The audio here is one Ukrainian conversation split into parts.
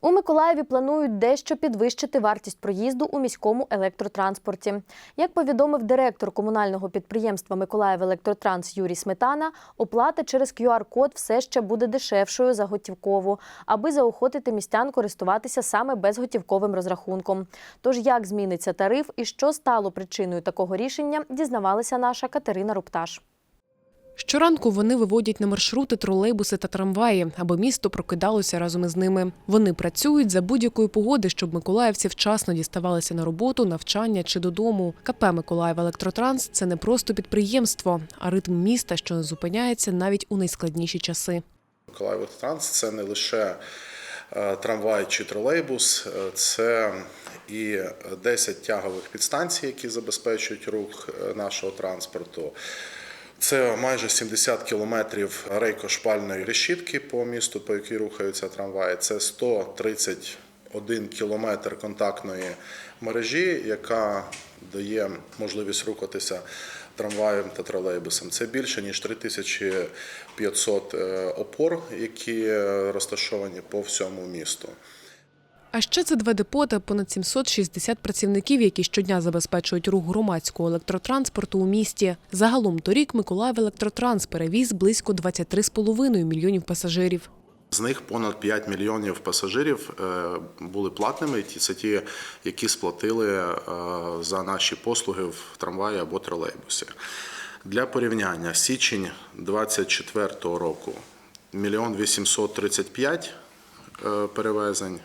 У Миколаєві планують дещо підвищити вартість проїзду у міському електротранспорті. Як повідомив директор комунального підприємства Миколаїв Електротранс Юрій Сметана, оплата через QR-код все ще буде дешевшою за готівкову, аби заохотити містян користуватися саме безготівковим розрахунком. Тож як зміниться тариф і що стало причиною такого рішення, дізнавалася наша Катерина Рупташ. Щоранку вони виводять на маршрути тролейбуси та трамваї, аби місто прокидалося разом із ними. Вони працюють за будь-якої погоди, щоб миколаївці вчасно діставалися на роботу, навчання чи додому. КП Миколаїв Електротранс це не просто підприємство, а ритм міста, що не зупиняється навіть у найскладніші часи. Миколаїв Транс це не лише е, трамвай чи тролейбус, е, це і 10 тягових підстанцій, які забезпечують рух е, нашого транспорту. Це майже 70 кілометрів рейко-шпальної решітки по місту, по якій рухаються трамваї. Це 131 кілометр контактної мережі, яка дає можливість рухатися трамваєм та тролейбусом. Це більше ніж 3500 е, опор, які е, розташовані по всьому місту. А ще це два депо та понад 760 працівників, які щодня забезпечують рух громадського електротранспорту у місті. Загалом торік Миколаїв Електротранс перевіз близько 23,5 мільйонів пасажирів. З них понад 5 мільйонів пасажирів е, були платними. Це ті, які сплатили е, за наші послуги в трамваї або тролейбусі. Для порівняння, січень 2024 року мільйон 835 е, перевезень.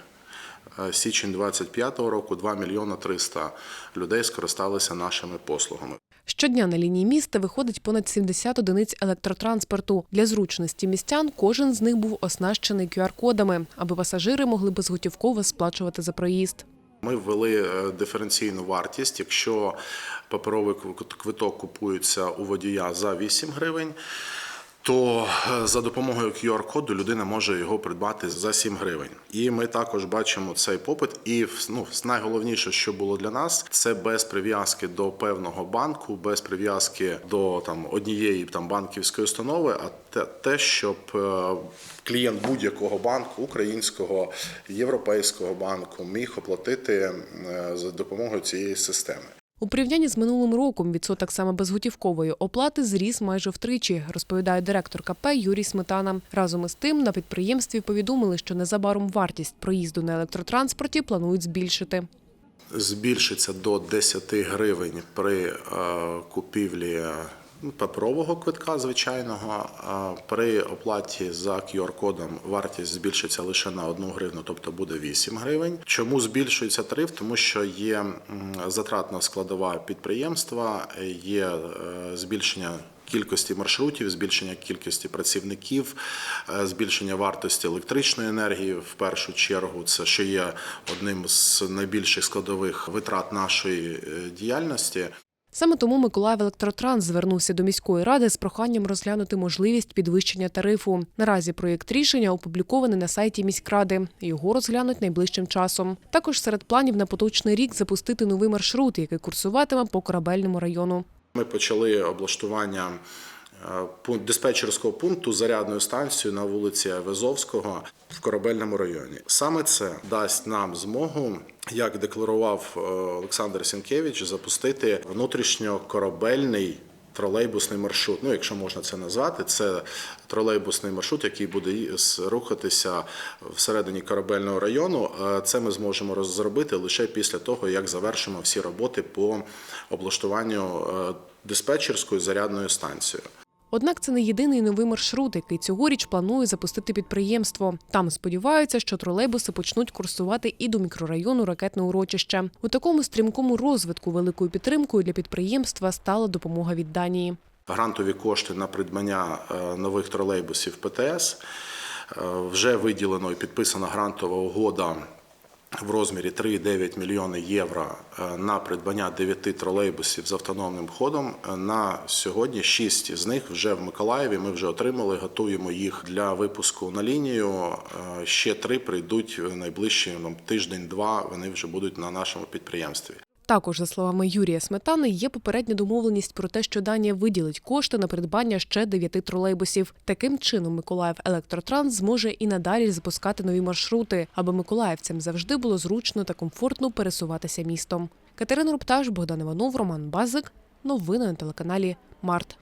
Е, Січень 25 року 2 мільйона 300 людей скористалися нашими послугами. Щодня на лінії міста виходить понад 70 одиниць електротранспорту. Для зручності містян кожен з них був оснащений QR-кодами, аби пасажири могли безготівково сплачувати за проїзд. Ми ввели е, диференційну вартість. Якщо паперовий квиток купується у водія за 8 гривень, то е, за допомогою QR-коду людина може його придбати за 7 гривень. І ми також бачимо цей попит. І ну, найголовніше, що було для нас, це без прив'язки до певного банку, без прив'язки до там однієї там банківської установи, а те, те, щоб е, клієнт будь-якого банку, українського, європейського банку, міг оплатити е, за допомогою цієї системи. У порівнянні з минулим роком відсоток саме безготівкової оплати зріс майже втричі, розповідає директор КП Юрій Сметана. Разом із тим на підприємстві повідомили, що незабаром вартість проїзду на електротранспорті планують збільшити. збільшиться до 10 гривень при е, купівлі паперового квитка звичайного. При оплаті за QR-кодом вартість збільшиться лише на 1 гривну, тобто буде 8 гривень. Чому збільшується тариф? Тому що є затратна складова підприємства, є е, збільшення. Кількості маршрутів, збільшення кількості працівників, е, збільшення вартості електричної енергії в першу чергу, це що є одним з найбільших складових витрат нашої е, діяльності. Саме тому Миколаїв Електротранс звернувся до міської ради з проханням розглянути можливість підвищення тарифу. Наразі проєкт рішення опублікований на сайті міськради. Його розглянуть найближчим часом. Також серед планів на поточний рік запустити новий маршрут, який курсуватиме по корабельному району. Ми почали облаштування диспетчерського пункту зарядною станцією на вулиці Везовського в корабельному районі. Саме це дасть нам змогу, як декларував е, Олександр Сінкевич, запустити внутрішньокорабельний. Тролейбусний маршрут, ну якщо можна це назвати, це тролейбусний маршрут, який буде рухатися всередині корабельного району. Е, Це ми зможемо роз- зробити лише після того, як завершимо всі роботи по облаштуванню е, диспетчерською зарядною станцією. Однак це не єдиний новий маршрут, який цьогоріч планує запустити підприємство. Там сподіваються, що тролейбуси почнуть курсувати і до мікрорайону ракетне урочище. У такому стрімкому розвитку великою підтримкою для підприємства стала допомога від Данії. Грантові кошти на придбання е, нових тролейбусів ПТС е, вже виділено і підписана грантова угода. В розмірі 3,9 мільйони євро е, на придбання 9 тролейбусів з автономним ходом. Е, На сьогодні 6 з них вже в Миколаєві. Ми вже отримали, готуємо їх для випуску на лінію. Е, Ще три прийдуть найближчі тиждень-два. Вони вже будуть на нашому підприємстві. Також, за словами Юрія Сметани, є попередня домовленість про те, що Данія виділить кошти на придбання ще дев'яти тролейбусів. Таким чином, Миколаїв Електротранс зможе і надалі запускати нові маршрути, аби миколаївцям завжди було зручно та комфортно пересуватися містом. Катерина Рупташ, Богдан Іванов, Роман Базик. Новини на телеканалі Март.